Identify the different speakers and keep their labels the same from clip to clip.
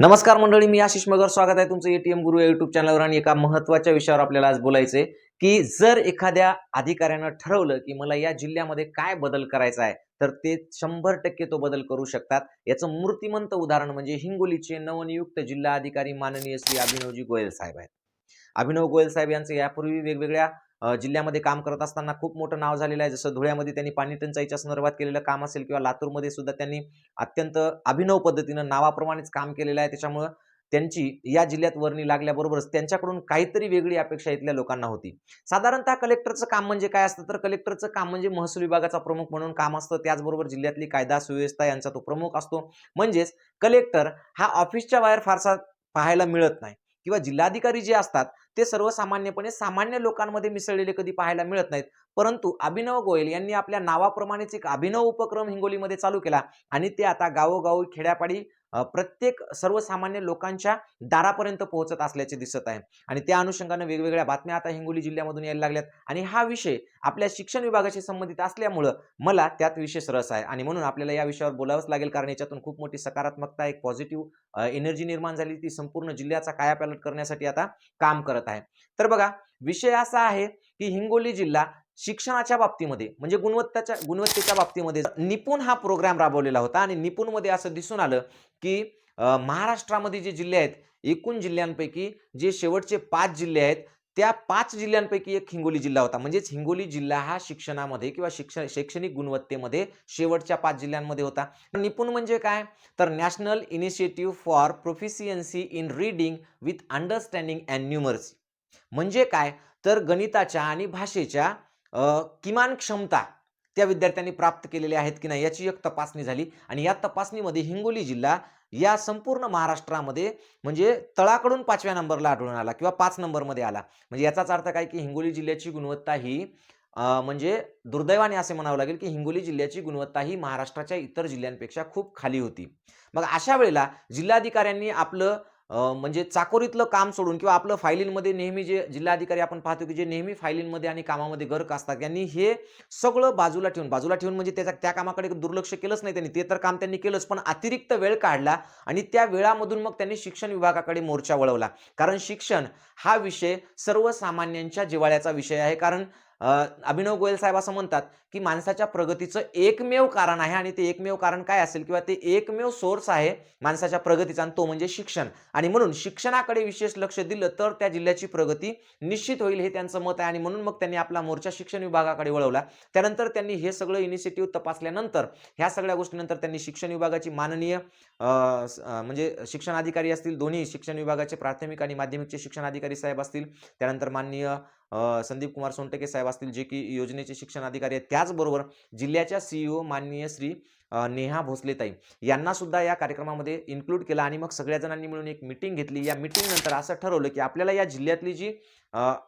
Speaker 1: नमस्कार मंडळी मी आशिष मगर. स्वागत आहे तुमचं एटीएम गुरु या युट्यूब चॅनलवर आणि एका महत्त्वाच्या विषयावर आपल्याला आज बोलायचंय की जर एखाद्या अधिकाऱ्यानं ठरवलं की मला या जिल्ह्यामध्ये काय बदल करायचा आहे तर ते शंभर टक्के तो बदल करू शकतात. याचं मूर्तिमंत उदाहरण म्हणजे हिंगोलीचे नवनियुक्त जिल्हा अधिकारी माननीय श्री अभिनवजी गोयल साहेब आहेत. अभिनव गोयल साहेब यांचं यापूर्वी वेगवेगळ्या जिल्ह्यामध्ये काम करत असताना खूप मोठं नाव झालेलं आहे. जसं धुळ्यामध्ये त्यांनी पाणी टंचाईच्या संदर्भात केलेलं काम असेल किंवा लातूरमध्ये सुद्धा त्यांनी अत्यंत अभिनव पद्धतीनं नावाप्रमाणेच काम केलेलं आहे. त्याच्यामुळं त्यांची या जिल्ह्यात वर्णी लागल्याबरोबरच त्यांच्याकडून काहीतरी वेगळी अपेक्षा इथल्या लोकांना होती. साधारणतः कलेक्टरचं काम म्हणजे काय असतं? तर कलेक्टरचं काम म्हणजे महसूल विभागाचा प्रमुख म्हणून काम असतं. त्याचबरोबर जिल्ह्यातली कायदा सुव्यवस्था यांचा तो प्रमुख असतो. म्हणजेच कलेक्टर हा ऑफिसच्या बाहेर फारसा पाहायला मिळत नाही. किंवा जिल्हाधिकारी जे असतात ते सर्वसामान्यपणे सामान्य लोकांमध्ये मिसळलेले कधी पाहायला मिळत नाहीत. परंतु अभिनव गोयल यांनी आपल्या नावाप्रमाणेच एक अभिनव उपक्रम हिंगोलीमध्ये चालू केला आणि ते आता गावोगावी खेड्यापाडी प्रत्येक सर्वसामान्य लोकांच्या दारापर्यंत पोहोचत असल्याचे दिसत आहे. आणि त्या अनुषंगाने वेगवेगळ्या बातम्या आता हिंगोली जिल्ह्यामधून यायला लागल्यात. आणि हा विषय आपल्या शिक्षण विभागाशी संबंधित असल्यामुळं मला त्यात विशेष रस आहे. आणि म्हणून आपल्याला या विषयावर बोलावंच लागेल कारण याच्यातून खूप मोठी सकारात्मकता एक पॉझिटिव्ह एनर्जी निर्माण झाली ती संपूर्ण जिल्ह्याचा कायापालट करण्यासाठी आता काम करत आहे. तर बघा विषय असा आहे की हिंगोली जिल्हा शिक्षणाच्या बाबतीमध्ये म्हणजे गुणवत्ताच्या गुणवत्तेच्या बाबतीमध्ये निपुण हा प्रोग्राम राबवलेला होता आणि निपुणमध्ये असं दिसून आलं की महाराष्ट्रामध्ये जे जिल्हे आहेत एकूण जिल्ह्यांपैकी जे शेवटचे पाच जिल्हे आहेत त्या पाच जिल्ह्यांपैकी एक हिंगोली जिल्हा होता. म्हणजेच हिंगोली जिल्हा हा शिक्षणामध्ये किंवा शिक्षण शैक्षणिक गुणवत्तेमध्ये शेवटच्या पाच जिल्ह्यांमध्ये होता. निपुण म्हणजे काय? तर national initiative for proficiency in reading with understanding and numeracy. म्हणजे काय? तर गणिताच्या आणि भाषेच्या किमान क्षमता त्या विद्यार्थ्यांनी प्राप्त केलेल्या आहेत की नाही याची एक तपासणी झाली. आणि या तपासणीमध्ये हिंगोली जिल्हा या संपूर्ण महाराष्ट्रामध्ये म्हणजे तळाकडून पाचव्या नंबरला आढळून आला किंवा पाच नंबरमध्ये आला. म्हणजे याचाच अर्थ काय की हिंगोली जिल्ह्याची गुणवत्ता ही म्हणजे दुर्दैवाने असे म्हणावं लागेल की हिंगोली जिल्ह्याची गुणवत्ता ही महाराष्ट्राच्या इतर जिल्ह्यांपेक्षा खूप खाली होती. मग अशा वेळेला जिल्हाधिकाऱ्यांनी आपलं म्हणजे चाकोरीतलं काम सोडून किंवा आपलं फायलींमध्ये नेहमी जे जिल्हाधिकारी आपण पाहतो की जे नेहमी फायलींमध्ये आणि कामामध्ये गर्क असतात यांनी हे सगळं बाजूला ठेवून बाजूला ठेवून म्हणजे त्याच्या त्या कामाकडे दुर्लक्ष केलंच नाही त्यांनी. ते तर काम त्यांनी केलंच पण अतिरिक्त वेळ काढला आणि त्या वेळामधून मग त्यांनी शिक्षण विभागाकडे मोर्चा वळवला. कारण शिक्षण हा विषय सर्वसामान्यांच्या जिव्हाळ्याचा विषय आहे. कारण अभिनव गोयल साहेब असं म्हणतात की माणसाच्या प्रगतीचं एकमेव कारण आहे आणि ते एकमेव कारण काय असेल किंवा ते एकमेव सोर्स आहे माणसाच्या प्रगतीचा आणि तो म्हणजे शिक्षण. आणि म्हणून शिक्षणाकडे विशेष लक्ष दिलं तर त्या जिल्ह्याची प्रगती निश्चित होईल हे त्यांचं मत आहे. आणि म्हणून मग त्यांनी आपला मोर्चा शिक्षण विभागाकडे वळवला. त्यानंतर त्यांनी हे सगळं इनिशिएटिव्ह तपासल्यानंतर ह्या सगळ्या गोष्टीनंतर त्यांनी शिक्षण विभागाची माननीय म्हणजे शिक्षण अधिकारी असतील दोन्ही शिक्षण विभागाचे प्राथमिक आणि माध्यमिकचे शिक्षण अधिकारी साहेब असतील त्यानंतर माननीय संदीप कुमार सोनटके साहेब असतील जे की योजनेचे शिक्षण अधिकारी आहेत. त्याचबरोबर जिल्ह्याच्या सीईओ माननीय श्री नेहा भोसलेताई यांना सुद्धा या कार्यक्रमामध्ये इन्क्लूड केलं आणि मग सगळ्या जणांनी मिळून एक मिटिंग घेतली. या मीटिंगनंतर असं ठरवलं की आपल्याला या जिल्ह्यातली जी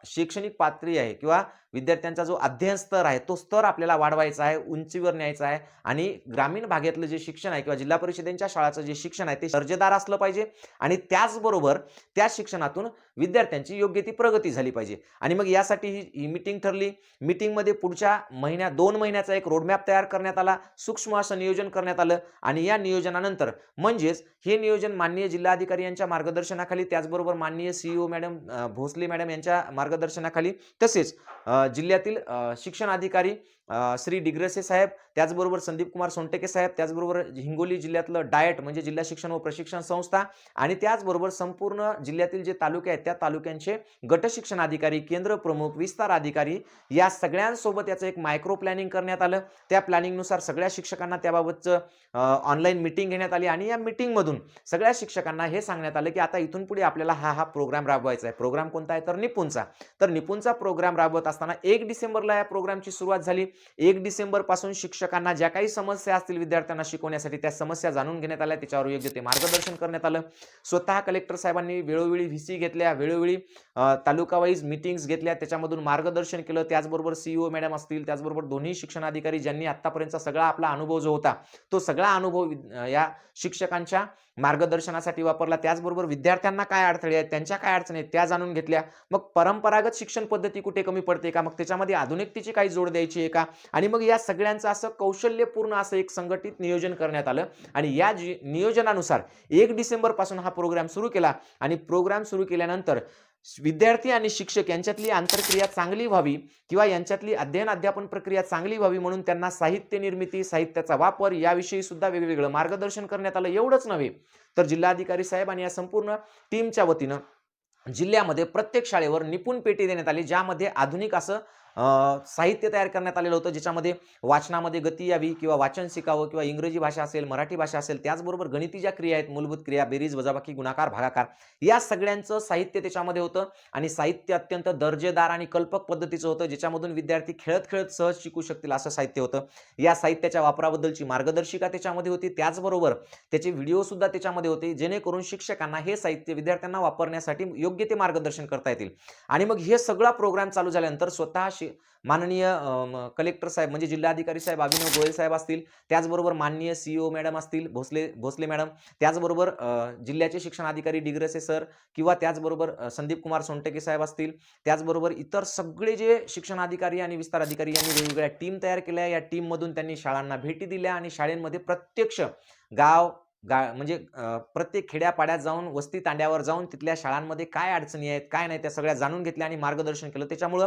Speaker 1: शैक्षणिक पातळी आहे किंवा विद्यार्थ्यांचा जो अध्ययन स्तर आहे तो स्तर आपल्याला वाढवायचा आहे उंचीवर न्यायचा आहे आणि ग्रामीण भागातलं जे शिक्षण आहे किंवा जिल्हा परिषदेच्या शाळाचं जे शिक्षण आहे ते दर्जेदार असलं पाहिजे आणि त्याचबरोबर त्या शिक्षणातून विद्यार्थ्यांची योग्य ती प्रगती झाली पाहिजे. आणि मग यासाठी ही ही मिटिंग ठरली. मिटिंगमध्ये पुढच्या महिन्या दोन महिन्याचा एक रोडमॅप तयार करण्यात आला सूक्ष्म असं नियोजन करण्यात आलं आणि या नियोजनानंतर म्हणजेच हे नियोजन माननीय जिल्हाधिकारी यांच्या मार्गदर्शनाखाली त्याचबरोबर माननीय सीईओ मॅडम भोसले मॅडम यांच्या मार्गदर्शनाखाली तसेच जिल्ह्यातील शिक्षण अधिकारी श्री डिग्रसे साहेब त्याचबरोबर संदीप कुमार सोनटेके साहेब त्याचबरोबर हिंगोली जिल्ह्यातलं डायट म्हणजे जिल्हा शिक्षण व प्रशिक्षण संस्था आणि त्याचबरोबर संपूर्ण जिल्ह्यातील जे तालुके आहेत त्या तालुक्यांचे गट शिक्षण अधिकारी केंद्र प्रमुख विस्तार अधिकारी या सगळ्यांसोबत याचं एक मायक्रो प्लॅनिंग करण्यात आलं. त्या प्लॅनिंगनुसार सगळ्या शिक्षकांना त्याबाबतचं ऑनलाईन मिटिंग घेण्यात आली आणि या मिटिंगमधून सगळ्या शिक्षकांना हे सांगण्यात आलं की आता इथून पुढे आपल्याला हा हा प्रोग्राम राबवायचा आहे. प्रोग्राम कोणता आहे? तर निपुणचा. तर निपुणचा प्रोग्राम राबवत असताना एक डिसेंबरला या प्रोग्रामची सुरुवात झाली. एक डिसेंबरपासून शिक्षकांना ज्या काही समस्या असतील विद्यार्थ्यांना शिकवण्यासाठी त्या समस्या जाणून घेण्यात आल्या. त्याच्यावर योग्य ते मार्गदर्शन करण्यात आलं. स्वतः कलेक्टर साहेबांनी वेळोवेळी व्ही सी घेतल्या वेळोवेळी तालुकावाईज तालुका मिटिंग्स घेतल्या. त्याच्यामधून मार्गदर्शन केलं. त्याचबरोबर सीईओ मॅडम असतील त्याचबरोबर दोन्ही शिक्षण अधिकारी ज्यांनी आतापर्यंतचा सगळा आपला अनुभव जो होता तो सगळा अनुभव या शिक्षकांच्या मार्गदर्शनासाठी वापरला. त्याचबरोबर विद्यार्थ्यांना काय अडथळे आहेत त्यांच्या काय अडचणी आहेत त्या जाणून घेतल्या. मग परंपरागत शिक्षण पद्धती कुठे कमी पडते का? मग त्याच्यामध्ये आधुनिकतेची काही जोड द्यायची आहे का? आणि मग या सगळ्यांचं असं कौशल्यपूर्ण असं एक संघटित नियोजन करण्यात आलं. आणि या जी नियोजनानुसार एक डिसेंबरपासून हा प्रोग्राम सुरू केला. आणि प्रोग्राम सुरू केल्यानंतर विद्यार्थी आणि शिक्षक यांच्यातली आंतरक्रिया चांगली व्हावी किंवा यांच्यातली अध्ययन अध्यापन प्रक्रिया चांगली व्हावी म्हणून त्यांना साहित्य निर्मिती साहित्याचा वापर याविषयी सुद्धा वेगवेगळं मार्गदर्शन करण्यात आलं. एवढंच नव्हे तर जिल्हाधिकारी साहेब आणि या संपूर्ण टीमच्या वतीनं जिल्ह्यामध्ये प्रत्येक शाळेवर निपुण पेटी देण्यात आली ज्यामध्ये आधुनिक असं साहित्य तयार करण्यात आलेलं होतं ज्याच्यामध्ये वाचनामध्ये गती यावी किंवा वाचन शिकावं किंवा इंग्रजी भाषा असेल मराठी भाषा असेल त्याचबरोबर गणिती ज्या क्रिया आहेत मूलभूत क्रिया बेरीज वजाबाकी गुणाकार भागाकार या सगळ्यांचं साहित्य त्याच्यामध्ये होतं. आणि साहित्य अत्यंत दर्जेदार आणि कल्पक पद्धतीचं होतं ज्याच्यामधून विद्यार्थी खेळत खेळत सहज शिकू शकतील असं साहित्य होतं. या साहित्याच्या वापराबद्दलची मार्गदर्शिका त्याच्यामध्ये होती. त्याचबरोबर त्याचे व्हिडिओसुद्धा त्याच्यामध्ये होते जेणेकरून शिक्षकांना हे साहित्य विद्यार्थ्यांना वापरण्यासाठी योग्य ते मार्गदर्शन करता येतील. आणि मग हे सगळा प्रोग्राम चालू झाल्यानंतर स्वतः शि माननीय कलेक्टर साहेब म्हणजे जिल्हाधिकारी साहेब अभिनव गोयल साहेब असतील त्याचबरोबर माननीय सीईओ मॅडम असतील भोसले भोसले मॅडम त्याचबरोबर जिल्ह्याचे जिल्ह्याचे शिक्षणाधिकारी डिग्रसे सर किंवा त्याचबरोबर संदीप कुमार सोनटके साहेब असतील त्याचबरोबर इतर सगळे जे शिक्षणाधिकारी आणि विस्तार अधिकारी यांनी वेगवेगळ्या टीम तयार केल्या या टीममधून त्यांनी शाळांना भेटी दिल्या आणि शाळेमध्ये प्रत्यक्ष गाव गा म्हणजे प्रत्येक खेड्यापाड्यात जाऊन वस्ती तांड्यावर जाऊन तिथल्या शाळांमध्ये काय अडचणी आहेत काय नाही त्या सगळ्या जाणून घेतल्या आणि मार्गदर्शन केलं. त्याच्यामुळं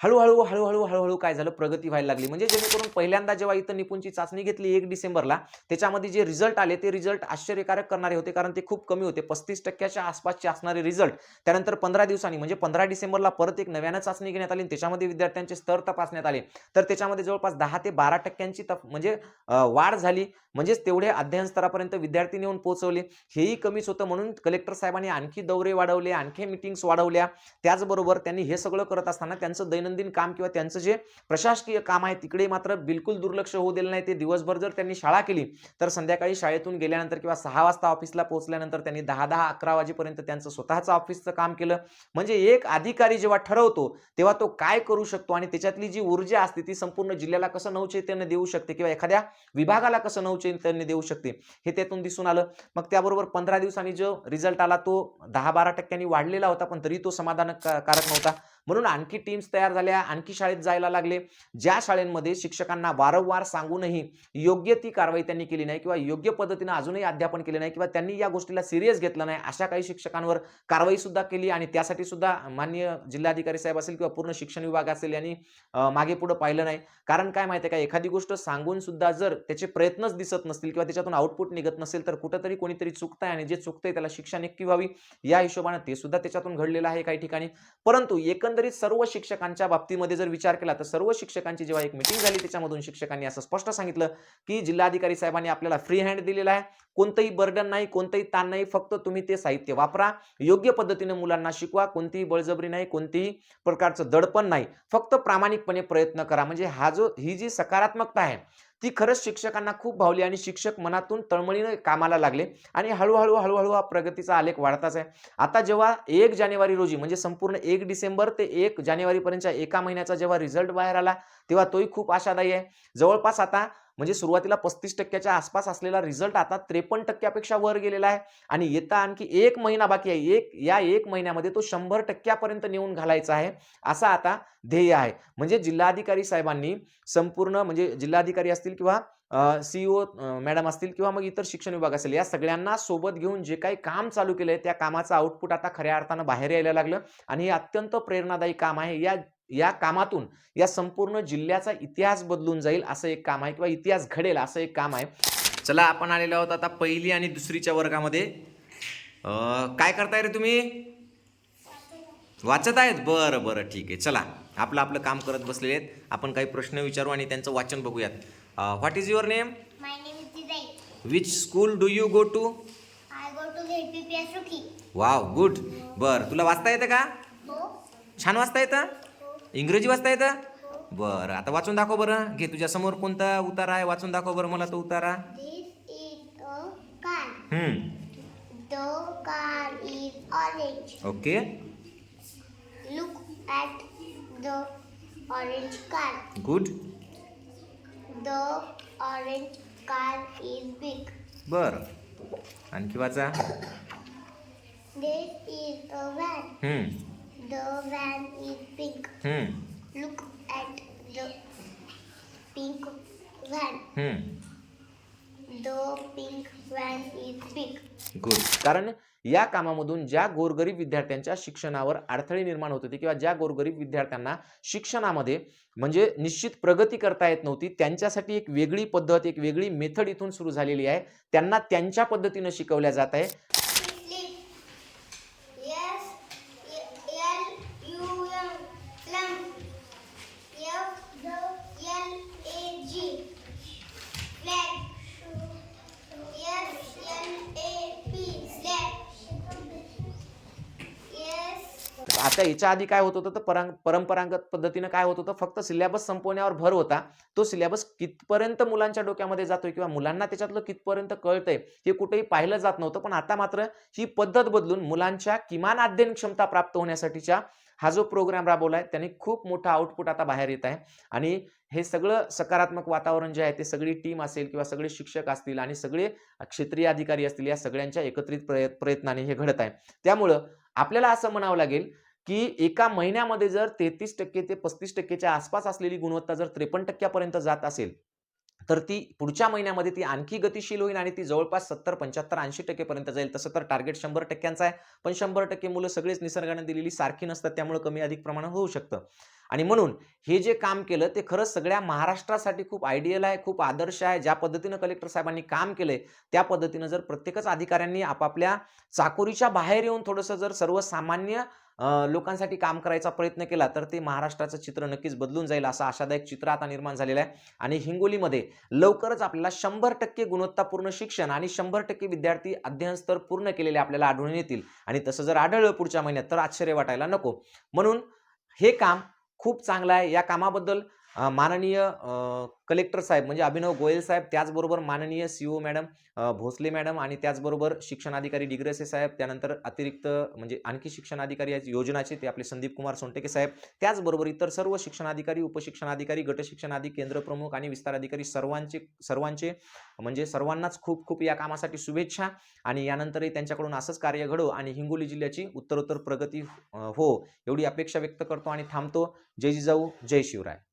Speaker 1: हळूहळू हळूहळू हळूहळू काय झालं? प्रगती व्हायला लागली. म्हणजे जेणेकरून पहिल्यांदा जेव्हा इथं निपुणची चाचणी घेतली एक डिसेंबरला त्याच्यामध्ये जे रिझल्ट आले ते रिझल्ट आश्चर्यकारक करणारे होते कारण ते खूप कमी होते. पस्तीस टक्क्याच्या आसपासचे असणारे रिझल्ट त्यानंतर पंधरा दिवसांनी म्हणजे पंधरा डिसेंबरला परत एक नव्यानं चाचणी घेण्यात आली आणि त्याच्यामध्ये विद्यार्थ्यांचे स्तर तपासण्यात आले. तर त्याच्यामध्ये जवळपास दहा ते बारा टक्क्यांची तप म्हणजे वाढ झाली. म्हणजेच तेवढे अध्ययन स्तरापर्यंत विद्यार्थी नेऊन पोहोचवले. हेही कमीच होतं म्हणून कलेक्टर साहेबांनी आणखी दौरे वाढवले आणखी मिटिंग्स वाढवल्या. त्याचबरोबर त्यांनी हे सगळं करत असताना त्यांचं दैनंदिन दैनंदिन काम किंवा त्यांचं जे प्रशासकीय काम आहे तिकडे मात्र बिलकुल दुर्लक्ष होऊ दिलं नाही. ते दिवसभर जर त्यांनी शाळा केली तर संध्याकाळी शाळेतून गेल्यानंतर किंवा सहा वाजता ऑफिसला पोहोचल्यानंतर त्यांनी दहा दहा अकरा वाजेपर्यंत त्यांचं स्वतःचं ऑफिसचं काम केलं. म्हणजे एक अधिकारी जेव्हा ठरवतो तेव्हा तो काय करू शकतो आणि त्याच्यातली जी ऊर्जा असते ती संपूर्ण जिल्ह्याला कसं नवचैतन्य देऊ शकते किंवा एखाद्या विभागाला कसं नवचैतन्य देऊ शकते हे त्यातून दिसून आलं. मग त्याबरोबर पंधरा दिवसांनी जो रिझल्ट आला तो दहा बारा टक्क्यांनी वाढलेला होता पण तरी तो समाधानकारक नव्हता. म्हणून आणखी टीम्स तयार झाल्या आणखी शाळेत जायला लागले. ज्या शाळेंमध्ये शिक्षकांना वारंवार सांगूनही योग्य ती कारवाई त्यांनी केली नाही किंवा योग्य पद्धतीनं अजूनही अध्यापन केले नाही किंवा त्यांनी या गोष्टीला सिरियस घेतलं नाही अशा काही शिक्षकांवर कारवाई सुद्धा केली आणि त्यासाठी सुद्धा मान्य जिल्हाधिकारी साहेब असेल किंवा पूर्ण शिक्षण विभाग असेल यांनी मागे पुढे पाहिलं नाही. कारण काय माहिती आहे का? एखादी गोष्ट सांगून सुद्धा जर त्याचे प्रयत्नच दिसत नसतील किंवा त्याच्यातून आउटपुट निघत नसेल तर कुठंतरी कोणीतरी चुकतंय आणि जे चुकतंय त्याला शिक्षा नक्की व्हावी या हिशोबाने ते सुद्धा त्याच्यातून घडलेलं आहे काही ठिकाणी. परंतु एकंदरीत सर्व शिक्षकांच्या बाबतीमध्ये जर विचार केला तर सर्व शिक्षकांची जेव्हा एक मिटिंग झाली त्याच्यामधून शिक्षकांनी असं स्पष्ट सांगितलं की जिल्हाधिकारी साहेबांनी आपल्याला फ्री हँड दिलेला आहे. कोणतंही बर्डन नाही कोणतंही ताण नाही फक्त तुम्ही ते साहित्य वापरा. योग्य पद्धतीने मुलांना शिकवा. कोणतीही बळजबरी नाही कोणतीही प्रकारचं दडपण नाही. फक्त प्रामाणिकपणे प्रयत्न करा. म्हणजे हा जो ही जी सकारात्मकता आहे ती खरंच शिक्षकांना खूप भावली आणि शिक्षक मनातून तळमळीनं कामाला लागले. आणि हळूहळू हळूहळू हा प्रगतीचा आलेख वाढताच आहे. आता जेव्हा एक जानेवारी रोजी म्हणजे संपूर्ण एक डिसेंबर ते एक जानेवारीपर्यंतच्या एका महिन्याचा जेव्हा रिझल्ट बाहेर आला तेव्हा तोही खूप आशादायी आहे. जवळपास आता म्हणजे सुरुवातीला पस्तीस टक्क्याच्या आसपास असलेला रिझल्ट आता त्रेपन्न टक्क्यापेक्षा वर गेलेला आहे. आणि येता आणखी एक महिना बाकी आहे. एक या एक महिन्यामध्ये तो शंभर टक्क्यापर्यंत नेऊन घालायचा आहे. असा आता ध्येय आहे. म्हणजे जिल्हाधिकारी साहेबांनी संपूर्ण म्हणजे जिल्हाधिकारी असतील किंवा सीईओ मॅडम असतील किंवा मग इतर शिक्षण विभाग असेल या सगळ्यांना सोबत घेऊन जे काही काम चालू केलंय त्या कामाचं आउटपुट आता खऱ्या अर्थानं बाहेर यायला लागलं. आणि हे अत्यंत प्रेरणादायी काम आहे. या या कामातून या संपूर्ण जिल्ह्याचा इतिहास बदलून जाईल असं एक काम आहे किंवा इतिहास घडेल असं एक काम आहे. चला आपण आलेलो आहोत आता पहिली आणि दुसरीच्या वर्गामध्ये. काय करताय रे तुम्ही? वाचत आहेत? बरं बरं ठीक आहे. चला आपलं आपलं काम करत बसलेले आहेत. आपण काही प्रश्न विचारू आणि त्यांचं वाचन बघूयात. What is your name. Which school do you go to. Wow good बरं तुला वाचता येतं का?
Speaker 2: हो.
Speaker 1: छान वाचता येतं? इंग्रजी वाचता येतं? बरं आता वाचून दाखव बरं. घे तुझ्या समोर कोणता उतारा आहे? वाचून दाखव बरं मला तो उतारा. Okay.
Speaker 2: Look at the orange car
Speaker 1: good
Speaker 2: the orange car is
Speaker 1: big आणखी वाचा.
Speaker 2: This is a
Speaker 1: van
Speaker 2: The van is pink.
Speaker 1: हम्म,
Speaker 2: Look at the pink van.
Speaker 1: हम्म.
Speaker 2: The pink van is big.
Speaker 1: Good कारण या कामामधून ज्या गोरगरीब विद्यार्थ्यांच्या शिक्षणावर अडथळे निर्माण होत होते किंवा ज्या गोरगरीब विद्यार्थ्यांना शिक्षणामध्ये म्हणजे निश्चित प्रगती करता येत नव्हती त्यांच्यासाठी एक वेगळी पद्धत एक वेगळी मेथड इथून सुरू झालेली आहे त्यांना त्यांच्या पद्धतीनं शिकवल्या जात आहे आता याच्या आधी काय होत होतं तर परां परंपरागत पद्धतीनं काय होत होतं फक्त सिलेबस संपवण्यावर भर होता. तो सिलेबस कितपर्यंत मुलांच्या डोक्यामध्ये जातोय किंवा मुलांना त्याच्यातलं कितपर्यंत कळतंय हे कुठेही पाहिलं जात नव्हतं. पण आता मात्र ही पद्धत बदलून मुलांच्या किमान अध्ययन क्षमता प्राप्त होण्यासाठीच्या हा जो प्रोग्राम राबवला आहे त्याने खूप मोठा आउटपुट आता बाहेर येत आहे. आणि हे सगळं सकारात्मक वातावरण जे आहे ते सगळी टीम असेल किंवा सगळे शिक्षक असतील आणि सगळे क्षेत्रीय अधिकारी असतील या सगळ्यांच्या एकत्रित प्रयत्नाने हे घडत आहे. त्यामुळं आपल्याला असं म्हणावं लागेल की एका महिन्यामध्ये जर तेहतीस टक्के ते पस्तीस टक्केच्या आसपास असलेली गुणवत्ता जर त्रेपन्न टक्क्यापर्यंत जात असेल तर ती पुढच्या महिन्यामध्ये ती आणखी गतिशील होईल आणि ती जवळपास सत्तर पंच्याहत्तर ऐंशी टक्केपर्यंत जाईल. तसं तर टार्गेट शंभर टक्क्यांचा आहे. पण शंभर टक्के मुलं सगळेच निसर्गाने दिलेली सारखी नसतात त्यामुळे कमी अधिक प्रमाणात होऊ शकतं. आणि म्हणून हे जे काम केलं ते खरंच सगळ्या महाराष्ट्रासाठी खूप आयडियल आहे खूप आदर्श आहे. ज्या पद्धतीनं कलेक्टर साहेबांनी काम केलंय त्या पद्धतीनं जर प्रत्येकच अधिकाऱ्यांनी आपापल्या चाकोरीच्या बाहेर येऊन थोडंसं जर सर्वसामान्य लोकांसाठी काम करायचा प्रयत्न केला तर ते महाराष्ट्राचं चित्र नक्कीच बदलून जाईल असं आशादायक चित्र आता निर्माण झालेलं आहे. आणि हिंगोलीमध्ये लवकरच आपल्याला शंभर टक्के गुणवत्तापूर्ण शिक्षण आणि शंभर टक्के विद्यार्थी अध्ययन स्तर पूर्ण केलेले आपल्याला आढळून येतील. आणि तसं जर आढळलं पुढच्या महिन्यात तर आश्चर्य वाटायला नको. म्हणून हे काम खूप चांगलं आहे. या कामाबद्दल माननीय कलेक्टर साहेब म्हणजे अभिनव गोयल साहेब त्याचबरोबर माननीय C O madam Bhosale madam आणि त्याचबरोबर शिक्षणाधिकारी डिग्रेसे साहेब त्यानंतर अतिरिक्त म्हणजे आणखी शिक्षणाधिकारी आहेत योजनाचे ते आपले संदीप कुमार सोनटेके साहेब त्याचबरोबर इतर सर्व शिक्षणाधिकारी उपशिक्षणाधिकारी गट केंद्रप्रमुख केंद्र प्रमुख आणि विस्तार अधिकारी सर्वांचे सर्वांचे म्हणजे सर्वांनाच खूप खूप या कामासाठी शुभेच्छा आणि यानंतरही त्यांच्याकडून असंच कार्य घडो आणि हिंगोली जिल्ह्याची उत्तरोत्तर प्रगती हो एवढी अपेक्षा व्यक्त करतो आणि थांबतो. जय जिजाऊ जय शिवराय.